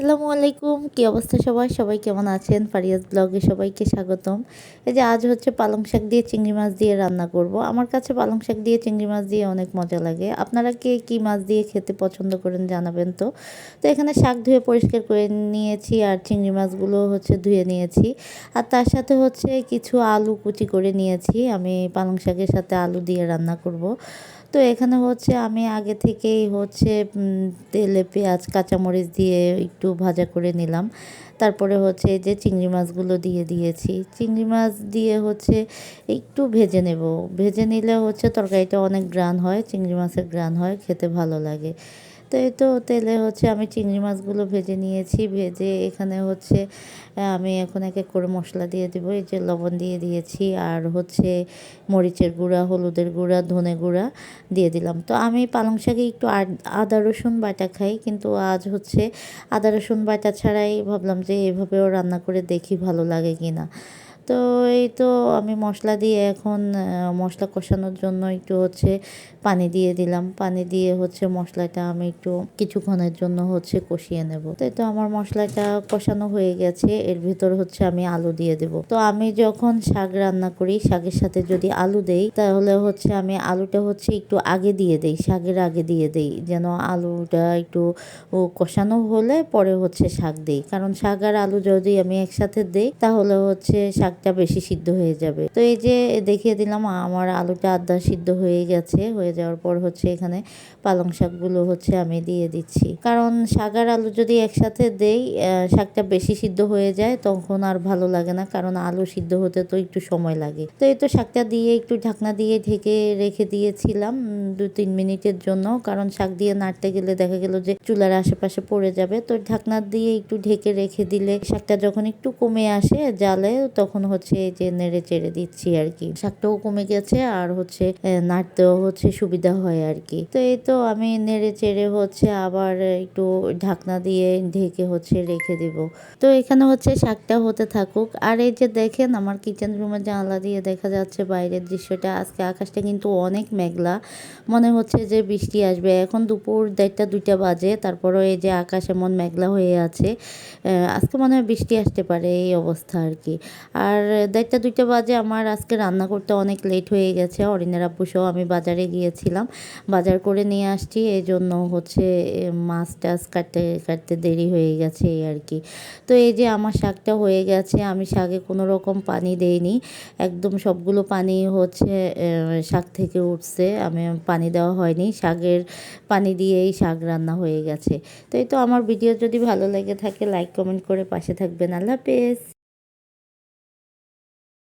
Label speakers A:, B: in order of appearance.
A: আসসালামু আলাইকুম। কী অবস্থা সবাই? সবাই কেমন আছেন? ফারিয়াজ ব্লগে সবাইকে স্বাগতম। এই যে আজ হচ্ছে পালং শাক দিয়ে চিংড়ি মাছ দিয়ে রান্না করব। আমার কাছে পালং শাক দিয়ে চিংড়ি মাছ দিয়ে অনেক মজা লাগে। আপনারা কে কী মাছ দিয়ে খেতে পছন্দ করেন জানাবেন তো। তো এখানে শাক ধুয়ে পরিষ্কার করে নিয়েছি আর চিংড়ি মাছগুলো হচ্ছে ধুয়ে নিয়েছি। আর তার সাথে হচ্ছে কিছু আলু কুচি করে নিয়েছি। আমি পালং শাকের সাথে আলু দিয়ে রান্না করব। তো এখানে হচ্ছে আমি আগে থেকেই হচ্ছে তেলে পেঁয়াজ, কাঁচামরিচ দিয়ে একটু ভাজা করে নিলাম। তারপরে হচ্ছে যে চিংড়ি মাছগুলো দিয়ে দিয়েছি। চিংড়ি মাছ দিয়ে হচ্ছে একটু ভেজে নেব। ভেজে নিলে হচ্ছে তরকারিটা অনেক গ্রান হয়, চিংড়ি মাছের গ্রান হয়, খেতে ভালো লাগে। তো এই তো তেলে হচ্ছে আমি চিংড়ি মাছগুলো ভেজে নিয়েছি, ভেজে এখানে হচ্ছে আমি এখন এক এক করে মশলা দিয়ে দেবো, এই যে লবণ দিয়ে দিয়েছি আর হচ্ছে মরিচের গুঁড়া, হলুদের গুঁড়া, ধনে গুঁড়া দিয়ে দিলাম। তো আমি পালং শাকে একটু আদা রসুন বাটা খাই, কিন্তু আজ হচ্ছে আদা, রসুন বাটা ছাড়াই ভাবলাম যে এভাবেও রান্না করে দেখি ভালো লাগে কি না তো এই তো আমি মশলা দিয়ে এখন মশলা কষানোর জন্য একটু হচ্ছে পানি দিয়ে দিলাম। পানি দিয়ে হচ্ছে মশলাটা আমি একটু কিছুক্ষণের জন্য হচ্ছে কষিয়ে নেব। তো তো আমার মশলাটা কষানো হয়ে গেছে। এর ভিতর হচ্ছে আমি আলু দিয়ে দেব। তো আমি যখন শাক রান্না করি, শাকের সাথে যদি আলু দেই, তাহলে হচ্ছে আমি আলুটা হচ্ছে একটু আগে দিয়ে দেই, শাকের আগে দিয়ে দেই, যেন আলুটা একটু কষানো হলে পরে হচ্ছে শাক দেই। কারণ শাক আর আলু যদি আমি একসাথে দেই, তাহলে হচ্ছে শাক শাকটা বেশি সিদ্ধ হয়ে যাবে। তো এই যে দেখিয়ে দিলাম, আমার আলুটা আদা সিদ্ধ হয়ে গেছে। হয়ে যাওয়ার পর হচ্ছে এখানে পালং শাকগুলো হচ্ছে আমি দিয়ে দিচ্ছি। কারণ শাক আর আলু যদি একসাথে দেই শাকটা বেশি সিদ্ধ হয়ে যায়, তখন আর ভালো লাগে না। কারণ আলু সিদ্ধ হতে তো একটু সময় লাগে। তো এই তো শাকটা দিয়ে একটু ঢাকনা দিয়ে ঢেকে রেখে দিয়েছিলাম দু তিন মিনিটের জন্য। কারণ শাক দিয়ে নাড়তে গেলে দেখা গেল যে চুলার আশেপাশে পড়ে যাবে। তো ঢাকনা দিয়ে একটু ঢেকে রেখে দিলে শাকটা যখন একটু কমে আসে জালে, তখন হচ্ছে যে নেড়ে চেড়ে দিচ্ছি আর কি। শাকটাও কমে গেছে আর হচ্ছে নাড়তেও হচ্ছে সুবিধা হয় আর কি। তো এই তো আমি নেড়ে চেড়ে হচ্ছে আবার একটু ঢাকনা দিয়ে ঢেকে হচ্ছে রেখে দিব। তো এখানে হচ্ছে শাকটা হতে থাকুক। আর এই যে দেখেন আমার কিচেন রুমের জানলা দিয়ে দেখা যাচ্ছে বাইরের দৃশ্যটা। আজকে আকাশটা কিন্তু অনেক মেঘলা। মনে হচ্ছে যে বৃষ্টি আসবে। এখন দুপুর দেড়টা, দুইটা বাজে। তারপরও এই যে আকাশ এমন মেঘলা হয়ে আছে। আজকে মনে হয় বৃষ্টি আসতে পারে এই অবস্থা আর কি। আর আর দেড়টা, দুইটা বাজে আমার আজকে রান্না করতে অনেক লেট হয়ে গেছে। অরিনের আব্বু সহ আমি বাজারে গিয়েছিলাম। বাজার করে নিয়ে আসছি। এই জন্য হচ্ছে মাছ টাছ কাটতে কাটতে দেরি হয়ে গেছে এই আর কি। তো এই যে আমার শাকটা হয়ে গেছে, আমি শাকে কোনো রকম পানি দেইনি। একদম সবগুলো পানি হচ্ছে শাক থেকে উঠছে। আমি পানি দেওয়া হয়নি। শাকের পানি দিয়েই শাক রান্না হয়ে গেছে। তো এই তো আমার ভিডিও যদি ভালো লেগে থাকে লাইক কমেন্ট করে পাশে থাকবেন। আল্লাহ হাফেজ।